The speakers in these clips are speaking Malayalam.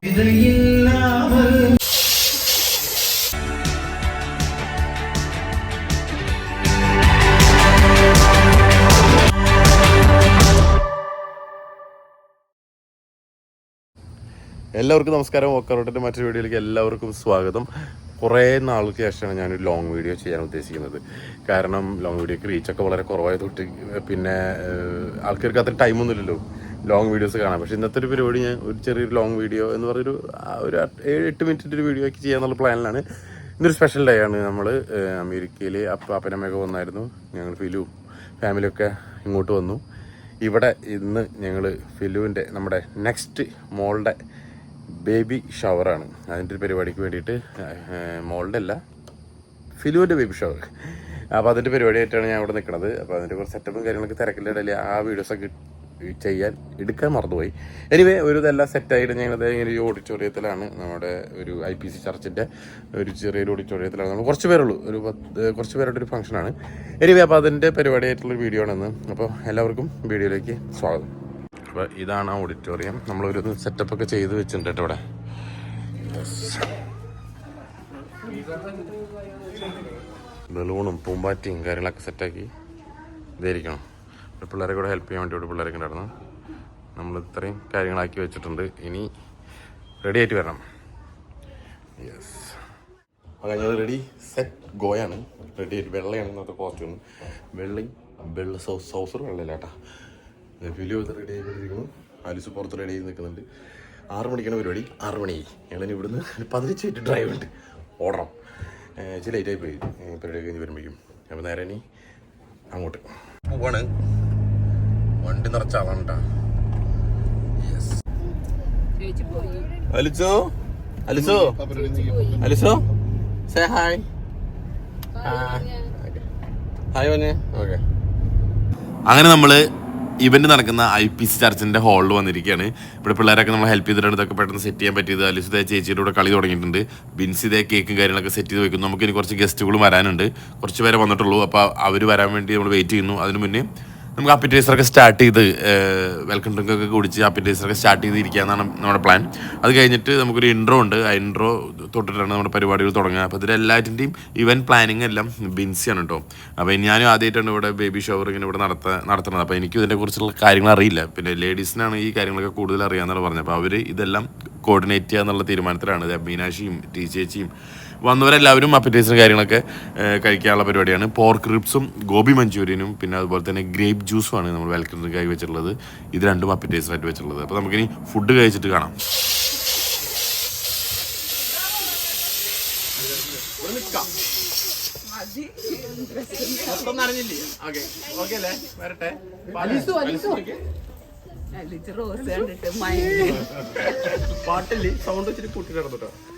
എല്ലാവർക്കും നമസ്കാരം. ഓക്കറോട്ടിന്റെ മറ്റൊരു വീഡിയോയിലേക്ക് എല്ലാവർക്കും സ്വാഗതം. കുറേ നാൾക്ക് ശേഷമാണ് ഞാനൊരു ലോങ് വീഡിയോ ചെയ്യാൻ ഉദ്ദേശിക്കുന്നത്. കാരണം ലോങ് വീഡിയോക്ക് റീച്ചൊക്കെ വളരെ കുറവായതൊട്ട് പിന്നെ ആൾക്കാർക്ക് അത്ര ടൈമൊന്നുമില്ലല്ലോ ലോങ് വീഡിയോസ് കാണാം. പക്ഷേ ഇന്നത്തെ ഒരു പരിപാടി ഞാൻ ഒരു ചെറിയൊരു ലോങ് വീഡിയോ എന്ന് പറഞ്ഞൊരു ഒരു ഏഴ് എട്ട് മിനിറ്റിന്റെ ഒരു വീഡിയോ ആക്കി ചെയ്യാന്നുള്ള പ്ലാനിലാണ് ഇന്നൊരു സ്പെഷ്യൽ ഡേ ആണ്. നമ്മൾ അമേരിക്കയിൽ അപ്പാപ്പനമ്മയൊക്കെ വന്നായിരുന്നു. ഞങ്ങൾ ഫിലു ഫാമിലിയൊക്കെ ഇങ്ങോട്ട് വന്നു. ഇവിടെ ഇന്ന് ഞങ്ങൾ ഫിലുവിന്റെ നമ്മുടെ നെക്സ്റ്റ് മോളുടെ ബേബി ഷവറാണ് അതിന്റെ ഒരു പരിപാടിക്ക് വേണ്ടിയിട്ട് മോളുടെ അല്ല ഫിലുവിന്റെ ബേബി ഷവർ അപ്പോൾ അതിന്റെ പരിപാടിയായിട്ടാണ് ഞാൻ ഇവിടെ നിൽക്കുന്നത് അപ്പോൾ അതിന്റെ കുറച്ച് സെറ്റപ്പും കാര്യങ്ങളൊക്കെ തിരക്കിന്റെ ഇടയിൽ ആ വീഡിയോസൊക്കെ ചെയ്യാൻ എടുക്കാൻ മറന്നുപോയി. എനിവേ ഒരു ഇതെല്ലാം സെറ്റായിട്ട് ഞങ്ങൾ ഇങ്ങനെ ഒരു ഓഡിറ്റോറിയത്തിലാണ് നമ്മുടെ ഒരു ഐ പി സി ചർച്ചിന്റെ ഒരു ചെറിയൊരു ഓഡിറ്റോറിയത്തിലാണ് നമ്മൾ കുറച്ച് പേരുള്ളൂ. ഒരു പത്ത് കുറച്ച് പേരുടെ ഒരു ഫംഗ്ഷനാണ് എനിവേ അപ്പോൾ അതിന്റെ പരിപാടിയായിട്ടുള്ളൊരു വീഡിയോ ആണെന്ന്. അപ്പോൾ എല്ലാവർക്കും വീഡിയോയിലേക്ക് സ്വാഗതം. അപ്പോൾ ഇതാണ് ആ ഓഡിറ്റോറിയം നമ്മളൊരു സെറ്റപ്പ് ഒക്കെ ചെയ്ത് വെച്ചിട്ടുണ്ട് ഇവിടെ. ബലൂണും പൂമ്പാറ്റയും കാര്യങ്ങളൊക്കെ സെറ്റാക്കി ഇതായിരിക്കണം. പിള്ളേരെ കൂടെ ഹെൽപ്പ് ചെയ്യാൻ വേണ്ടി ഒരു പിള്ളേരൊക്കെ ഉണ്ടായിരുന്നു നമ്മൾ ഇത്രയും കാര്യങ്ങളാക്കി വെച്ചിട്ടുണ്ട്. ഇനി റെഡി ആയിട്ട് വരണം. യെസ് കഴിഞ്ഞത് റെഡി സെറ്റ് ഗോയാണ് റെഡി ആയിട്ട് വെള്ളയാണ് ഇന്നത്തെ കോസ്റ്റ്യൂം വെള്ളയും വെള്ള സൗ സൗസർ വെള്ളയില്ലാട്ടാ ഫിലിയോ റെഡി ആയിക്കൊണ്ടിരിക്കുന്നു. ആലിസ് പുറത്ത് റെഡി ആയി നിൽക്കുന്നുണ്ട്. ആറ് മണിക്കാണ് പരിപാടി. ആറ് മണിയായി ഞങ്ങളിനി ഇവിടുന്ന് പതിനഞ്ച് മിനിറ്റ് ഡ്രൈവ് ഉണ്ട്. ഓടണം. ചില ലേറ്റായി പോയി. പരിപാടി കഴിഞ്ഞ് വരുമ്പോഴേക്കും. അപ്പോൾ നേരെ ഇനി അങ്ങോട്ട്. പോവാണ് വണ്ടി നിറച്ച ആളാണ് യെസ് ചേച്ചി പോയി അലിസോ? അലിസോ? അലിസോ സേ ഹായ് ഹായ് വന്നെ ഓക്കെ അങ്ങനെ നമ്മൾ ഇവന്റ് നടക്കുന്ന ഐ പി സി ചർച്ചിന്റെ ഹാളിൽ വന്നിരിക്കുകയാണ് ഇവിടെ പിള്ളേരൊക്കെ നമ്മൾ ഹെൽപ്പ് ചെയ്തിട്ടുണ്ട് ഇതൊക്കെ പെട്ടെന്ന് സെറ്റ് ചെയ്യാൻ പറ്റിയത്. അലിസുദേ ചേച്ചിയുടെ കൂടെ കളി തുടങ്ങിയിട്ടുണ്ട്. ബിൻസിതേ കേക്കും കാര്യങ്ങളൊക്കെ സെറ്റ് ചെയ്ത് വെക്കുന്നു. നമുക്ക് ഇനി കുറച്ച് ഗസ്റ്റുകളും വരാനുണ്ട്. കുറച്ച് പേരെ വന്നിട്ടുള്ളൂ. അപ്പോൾ അവർ വരാൻ വേണ്ടി നമ്മൾ വെയിറ്റ് ചെയ്യുന്നു. അതിന് മുന്നേ നമുക്ക് ഒക്കെ സ്റ്റാർട്ട് ചെയ്ത് വെൽക്കം ഡ്രിങ്ക് ഒക്കെ കുടിച്ച് ഒക്കെ സ്റ്റാർട്ട് ചെയ്ത് ഇരിക്കാന്നാണ് നമ്മുടെ പ്ലാൻ അത് കഴിഞ്ഞിട്ട് നമുക്കൊരു ഇൻട്രോ ഉണ്ട്. ആ ഇൻട്രോ തൊട്ടിട്ടാണ് നമ്മുടെ പരിപാടികൾ തുടങ്ങുക. അപ്പോൾ ഇതിൽ എല്ലാറ്റിന്റെയും ഇവന്റ് പ്ലാനിങ് എല്ലാം ബിൻസിയാണ് കേട്ടോ അപ്പോൾ ഞാനും ആദ്യമായിട്ടാണ് ഇവിടെ ബേബി ഷവർ ഇങ്ങനെ ഇവിടെ നടത്ത നടത്തുന്നത്. അപ്പോൾ എനിക്ക് ഇതിനെക്കുറിച്ചുള്ള കാര്യങ്ങൾ അറിയില്ല. പിന്നെ ലേഡീസിനാണ് ഈ കാര്യങ്ങളൊക്കെ കൂടുതൽ അറിയാമെന്നാണ് പറഞ്ഞത്. അപ്പോൾ അവർ ഇതെല്ലാം കോർഡിനേറ്റ് ചെയ്യുക എന്നുള്ള തീരുമാനത്തിലാണ് ടീച്ചേച്ചിയും ടി ചേച്ചിയും വന്നവരെല്ലാവരും അപ്പറ്റൈസും കാര്യങ്ങളൊക്കെ കഴിക്കാനുള്ള പരിപാടിയാണ്. പോർക്ക് റിബ്സും ഗോബി മഞ്ചൂരിയനും പിന്നെ അതുപോലെ തന്നെ ഗ്രേപ്പ് ജ്യൂസുമാണ് നമ്മൾ വെൽക്കം ഡ്രിങ്ക് ആയി വെച്ചിട്ടുള്ളത്. ഇത് രണ്ടും അപ്പറ്റൈസറായിട്ട് ആയിട്ട് വെച്ചിട്ടുള്ളത്. അപ്പോൾ നമുക്കിനി ഫുഡ് കഴിച്ചിട്ട് കാണാം. അലിസു അലിസു. അലിച്ച് റോസ് കണ്ടിട്ട് മയങ്ങി പാട്ടില്ലേ സൗണ്ട് വെച്ചിട്ട് കൂട്ടി നോനു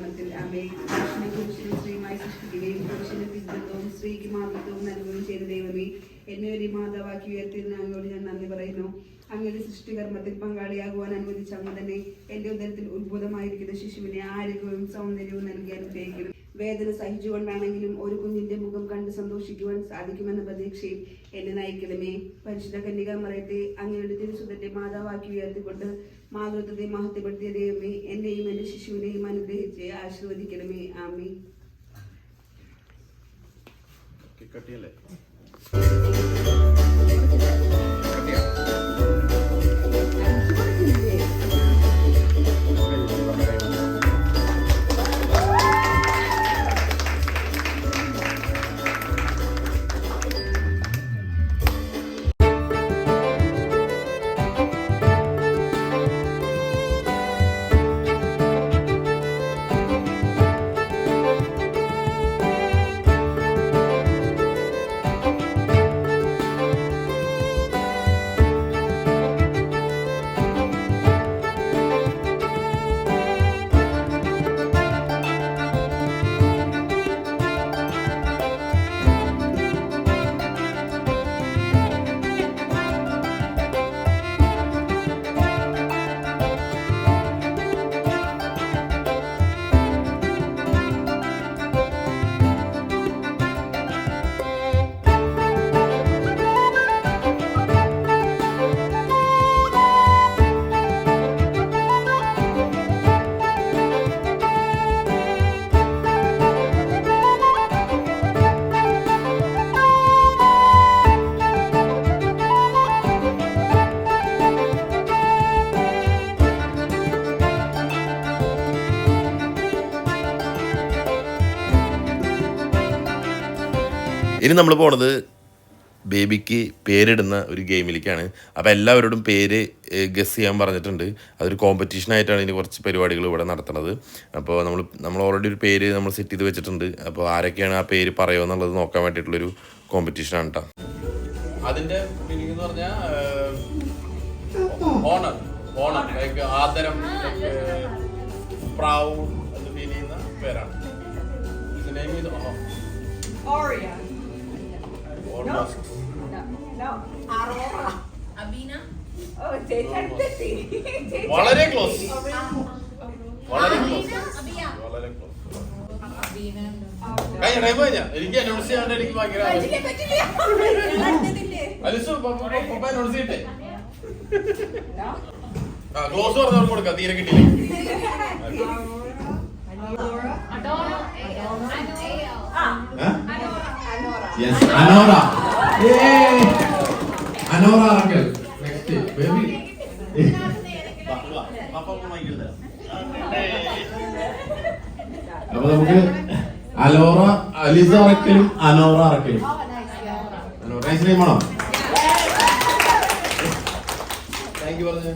അമ്മേ മനുഷ്യനെ പുരുഷനും സ്ത്രീയുമായി സൃഷ്ടിക്കുകയും പുരുഷന് പിതൃത്വവും സ്ത്രീക്ക് മാതൃത്വവും നൽകുകയും ചെയ്ത ദൈവമേ എന്നെ ഒരു മാതാവാക്കി ഉയർത്തിയിരുന്ന ഞാൻ നന്ദി പറയുന്നു. അങ്ങയുടെ സൃഷ്ടികർമ്മത്തിൽ പങ്കാളിയാകുവാൻ അനുവദിച്ച അങ്ങ് തന്നെ എന്റെ ഉദരത്തിൽ ഉത്ഭുതമായിരിക്കുന്ന ശിശുവിനെ ആരോഗ്യവും സൗന്ദര്യവും നൽകി അനുഗ്രഹിക്കണം വേദന സഹിച്ചുകൊണ്ടാണെങ്കിലും ഒരു കുഞ്ഞിന്റെ മുഖം കണ്ട് സന്തോഷിക്കുവാൻ സാധിക്കുമെന്ന പ്രതീക്ഷയിൽ എന്നെ നയിക്കണമേ. പരിശുദ്ധ കന്യക മറയത്തെ അങ്ങയുടെ തിരുസുതന്റെ മാതാവാക്കി ഉയർത്തിക്കൊണ്ട് മാതൃത്വത്തെ മഹത്വപ്പെടുത്തിയ ദൈവമേ എന്നെയും എന്റെ ശിശുവിനെയും അനുഗ്രഹിച്ച് ആശീർവദിക്കണമേ. ആമേ കട്ടിയല്ലേ? ഇനി നമ്മൾ പോണത് ബേബിക്ക് പേരിടുന്ന ഒരു ഗെയിമിലേക്കാണ്. അപ്പോൾ എല്ലാവരോടും പേര് ഗസ് ചെയ്യാൻ പറഞ്ഞിട്ടുണ്ട്. അതൊരു കോമ്പറ്റീഷൻ ആയിട്ടാണ് ഇനി കുറച്ച് പരിപാടികൾ ഇവിടെ നടത്തുന്നത് അപ്പോൾ നമ്മൾ നമ്മൾ ഓൾറെഡി ഒരു പേര് നമ്മൾ സെറ്റ് ചെയ്ത് വെച്ചിട്ടുണ്ട്. അപ്പോൾ ആരൊക്കെയാണ് ആ പേര് പറയുക എന്നുള്ളത് നോക്കാൻ വേണ്ടിയിട്ടുള്ളൊരു കോമ്പറ്റീഷനാണ് കേട്ടോ അതിന്റെ മീനിങ് എന്ന് പറഞ്ഞാൽ ഓണർ ഓണർ ലൈക്ക് ആദരം പ്രൗഡ് എന്ന് ഫീൽ ചെയ്യുന്ന പേരാണ്. Name is. വളരെ ക്ലോസ് വളരെ ക്ലോസ് വളരെ ക്ലോസ് കഴിഞ്ഞ ടൈം കഴിഞ്ഞ. എനിക്ക് അനൗൺസ് ചെയ്യാണ്ട് എനിക്ക് ഭയങ്കര? അലിസു പപ്പ അനൗൺസ് ചെയ്യട്ടെ. ആ ക്ലോസ് പറഞ്ഞവർക്ക് കൊടുക്കാം. തീരെ കിട്ടിയില്ല? Anora. Yes Anora Anora Arakkal next baby അപ്പൊ നമുക്ക് അലോറ അലിസ അറക്കലും അനോറ അറക്കലും അനോറ താങ്ക് യു പറഞ്ഞു.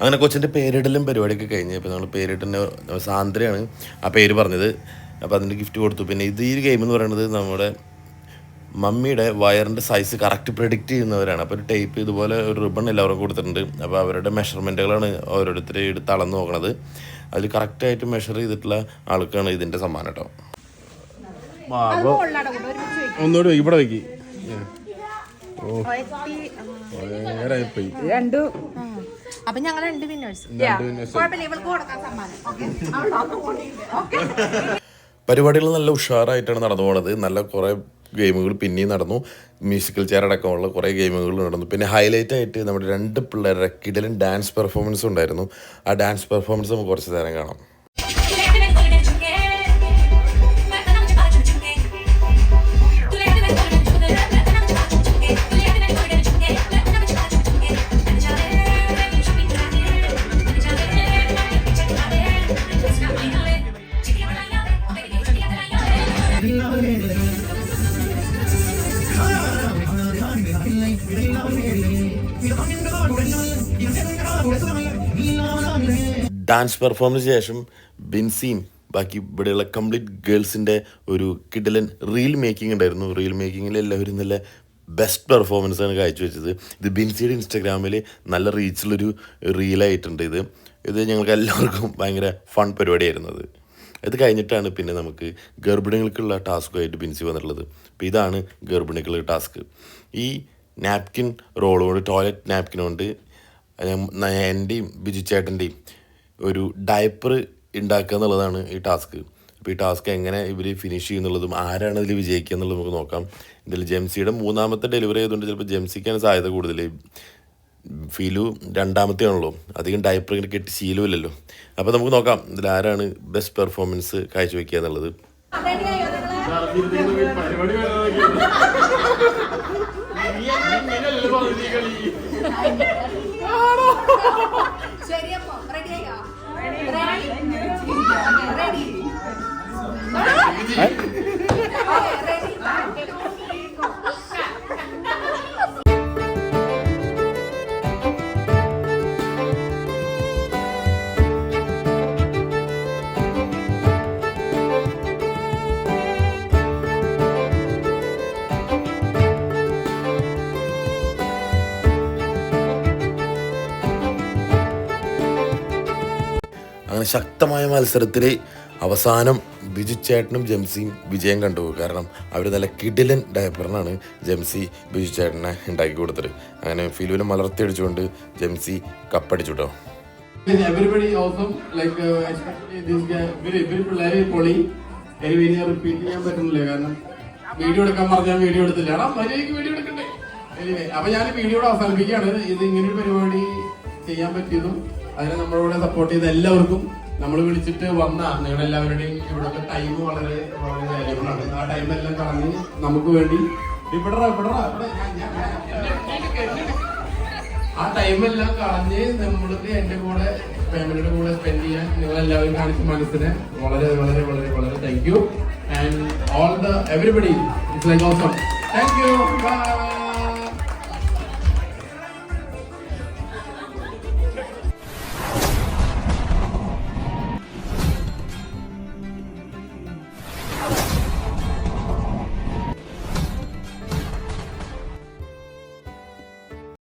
അങ്ങനെ കൊച്ചിന്റെ പേരിടലും പരിപാടിയൊക്കെ കഴിഞ്ഞ് ഇപ്പോൾ നമ്മൾ പേരിട്ടുന്ന സാന്ദ്രയാണ് ആ പേര് പറഞ്ഞത്. അപ്പോൾ അതിന്റെ ഗിഫ്റ്റ് കൊടുത്തു. പിന്നെ ഇത് ഈ ഗെയിം എന്ന് പറയുന്നത് നമ്മുടെ മമ്മിയുടെ വയറിന്റെ സൈസ് കറക്റ്റ് പ്രിഡിക്റ്റ് ചെയ്യുന്നവരാണ്. അപ്പോൾ ഒരു ടേപ്പ് ഇതുപോലെ ഒരു റിബൺ എല്ലാവർക്കും കൊടുത്തിട്ടുണ്ട്. അപ്പോൾ അവരുടെ മെഷർമെന്റുകളാണ് ഓരോരുത്തർ എടുത്ത് അളന്ന് നോക്കണത്. അതിൽ കറക്റ്റായിട്ട് മെഷർ ചെയ്തിട്ടുള്ള ആൾക്കാണ് ഇതിന്റെ സമ്മാനം കേട്ടോ ഒന്നുകൂടി ഇവിടെ വയ്ക്കി രണ്ടു. അപ്പൊ ഞങ്ങൾ രണ്ട് വിന്നേഴ്സ് ഇവൾക്ക് കൊടുക്കാൻ സമ്മാനം. പരിപാടികൾ നല്ല ഉഷാറായിട്ടാണ് നടന്നു പോണത്. നല്ല കുറേ ഗെയിമുകൾ പിന്നെയും നടന്നു. മ്യൂസിക്കൽ ചെയർ അടക്കമുള്ള കുറേ ഗെയിമുകൾ നടന്നു. പിന്നെ ഹൈലൈറ്റ് ആയിട്ട് നമ്മുടെ രണ്ട് പിള്ളേരുടെ കിടലും ഡാൻസ് പെർഫോമൻസ് ഉണ്ടായിരുന്നു. ആ ഡാൻസ് പെർഫോമൻസ് നമുക്ക് കുറച്ച് നേരം കാണാം. ഡാൻസ് പെർഫോമൻസിന് ശേഷം ബിൻസിയും ബാക്കി ഇവിടെയുള്ള കംപ്ലീറ്റ് ഗേൾസിന്റെ ഒരു കിടലൻ റീൽ മേക്കിംഗ് ഉണ്ടായിരുന്നു. റീൽ മേക്കിങ്ങിൽ എല്ലാവരും നല്ല ബെസ്റ്റ് പെർഫോമൻസ് ആണ് കാഴ്ച വെച്ചത്. ഇത് ബിൻസിയുടെ ഇൻസ്റ്റാഗ്രാമിൽ നല്ല റീച്ചിലൊരു റീലായിട്ടുണ്ട് ഇത്. ഇത് ഞങ്ങൾക്ക് എല്ലാവർക്കും ഭയങ്കര ഫൺ പരിപാടിയായിരുന്നു അത്. ഇത് കഴിഞ്ഞിട്ടാണ് പിന്നെ നമുക്ക് ഗർഭിണികൾക്കുള്ള ടാസ്കുമായിട്ട് ബിൻസി വന്നിട്ടുള്ളത്. അപ്പോൾ ഇതാണ് ഗർഭിണികളുടെ ടാസ്ക് ഈ നാപ്കിൻ റോൾ കൊണ്ട് ടോയ്ലറ്റ് നാപ്കിൻ കൊണ്ട് എന്റെയും ബിജു ചേട്ടന്റെയും ഒരു ഡയപ്പർ ഉണ്ടാക്കുക എന്നുള്ളതാണ് ഈ ടാസ്ക്. അപ്പോൾ ഈ ടാസ്ക് എങ്ങനെ ഇവർ ഫിനിഷ് ചെയ്യുന്നുള്ളതും ആരാണ് ഇതിൽ വിജയിക്കുക എന്നുള്ളത് നമുക്ക് നോക്കാം. ഇതിൽ ജെംസിയുടെ മൂന്നാമത്തെ ഡെലിവറി ആയതുകൊണ്ട് ചിലപ്പോൾ ജെംസിക്കാണ് സാധ്യത കൂടുതൽ ഫീലു രണ്ടാമത്തെ ആണല്ലോ അധികം ഡയപ്പർ ഇങ്ങനെ കെട്ടി ശീലമില്ലല്ലോ അപ്പോൾ നമുക്ക് നോക്കാം ഇതിൽ ആരാണ് ബെസ്റ്റ് പെർഫോമൻസ് കാഴ്ചവെക്കുക എന്നുള്ളത്. ശരിയപ്പോ റെഡിയായോ റെഡി അങ്ങനെ ശക്തമായ മത്സരത്തിൽ അവസാനം ബിജു ചേട്ടനും ജംസിയും വിജയം കണ്ടു. കാരണം അവർ നല്ല കിടിലൻ ഡയപ്പറിനാണ് ജംസി ബിജു ചേട്ടനെ ഉണ്ടാക്കി കൊടുത്തത്. അങ്ങനെ ഫിലുവിനെ മലർത്തിയടിച്ചുകൊണ്ട് ജംസി കപ്പടിച്ചു അപ്പൊ ഞാൻ വീഡിയോ അവസാനിപ്പിക്കുകയാണ്. ഇത് ഇങ്ങനൊരു പരിപാടി ചെയ്യാൻ പറ്റിയതും അതിനെ നമ്മളോട് സപ്പോർട്ട് ചെയ്ത എല്ലാവർക്കും നമ്മൾ വിളിച്ചിട്ട് വന്ന നിങ്ങളെല്ലാവരുടെയും ഇവിടുത്തെ ടൈം വളരെ വളരെ വാല്യബിൾ ആണ്. ആ ടൈം എല്ലാം കളഞ്ഞ് നമുക്ക് വേണ്ടി ഇവിടെ ഇവിടെ ഇവിടെ ഞാൻ- ഞാൻ- ഞാൻ- എന്നെ- എന്നെ എടുക്ക്, എന്നെ എടുക്ക്. ആ ടൈമെല്ലാം കളഞ്ഞ് നമ്മൾക്ക് എന്റെ കൂടെ ഫാമിലിയുടെ കൂടെ സ്പെൻഡ് ചെയ്യാൻ നിങ്ങൾ എല്ലാവരും കാണിച്ച മനസ്സിന് വളരെ വളരെ വളരെ വളരെ thank you and all the everybody it's like awesome thank you bye